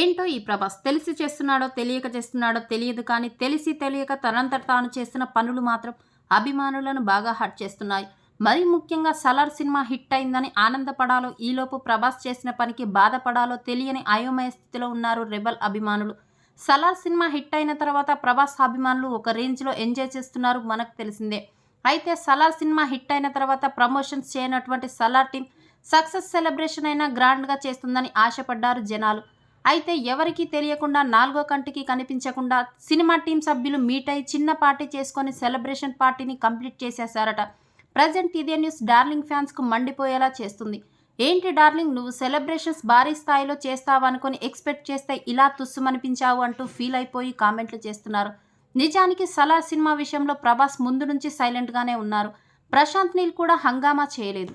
ఏంటో ఈ ప్రభాస్? తెలిసి చేస్తున్నాడో తెలియక చేస్తున్నాడో తెలియదు కానీ తెలిసి తెలియక తనంతట తాను చేస్తున్న పనులు మాత్రం అభిమానులను బాగా హర్ట్ చేస్తున్నాయి. మరీ ముఖ్యంగా సలార్ సినిమా హిట్ అయిందని ఆనందపడాలో ఈలోపు ప్రభాస్ చేసిన పనికి బాధపడాలో తెలియని అయోమయ స్థితిలో ఉన్నారు రెబల్ అభిమానులు. సలార్ సినిమా హిట్ అయిన తర్వాత ప్రభాస్ అభిమానులు ఒక రేంజ్లో ఎంజాయ్ చేస్తున్నారు మనకు తెలిసిందే. అయితే సలార్ సినిమా హిట్ అయిన తర్వాత ప్రమోషన్స్ చేయనటువంటి సలార్ టీం సక్సెస్ సెలబ్రేషన్ అయినా గ్రాండ్గా చేస్తుందని ఆశపడ్డారు జనాలు. అయితే ఎవరికీ తెలియకుండా నాలుగో కంటికి కనిపించకుండా సినిమా టీం సభ్యులు మీట్ అయి చిన్న పార్టీ చేసుకొని సెలబ్రేషన్ పార్టీని కంప్లీట్ చేసేశారట. ప్రజెంట్ ఇదే న్యూస్ డార్లింగ్ ఫ్యాన్స్కు మండిపోయేలా చేస్తుంది. ఏంటి డార్లింగ్ నువ్వు సెలబ్రేషన్స్ భారీ స్థాయిలో చేస్తావనుకొని ఎక్స్పెక్ట్ చేస్తే ఇలా తుస్సుమనిపించావు అంటూ ఫీల్ అయిపోయి కామెంట్లు చేస్తున్నారు. నిజానికి సలార్ సినిమా విషయంలో ప్రభాస్ ముందు నుంచి సైలెంట్గానే ఉన్నారు. ప్రశాంత్ నీల్ కూడా హంగామా చేయలేదు.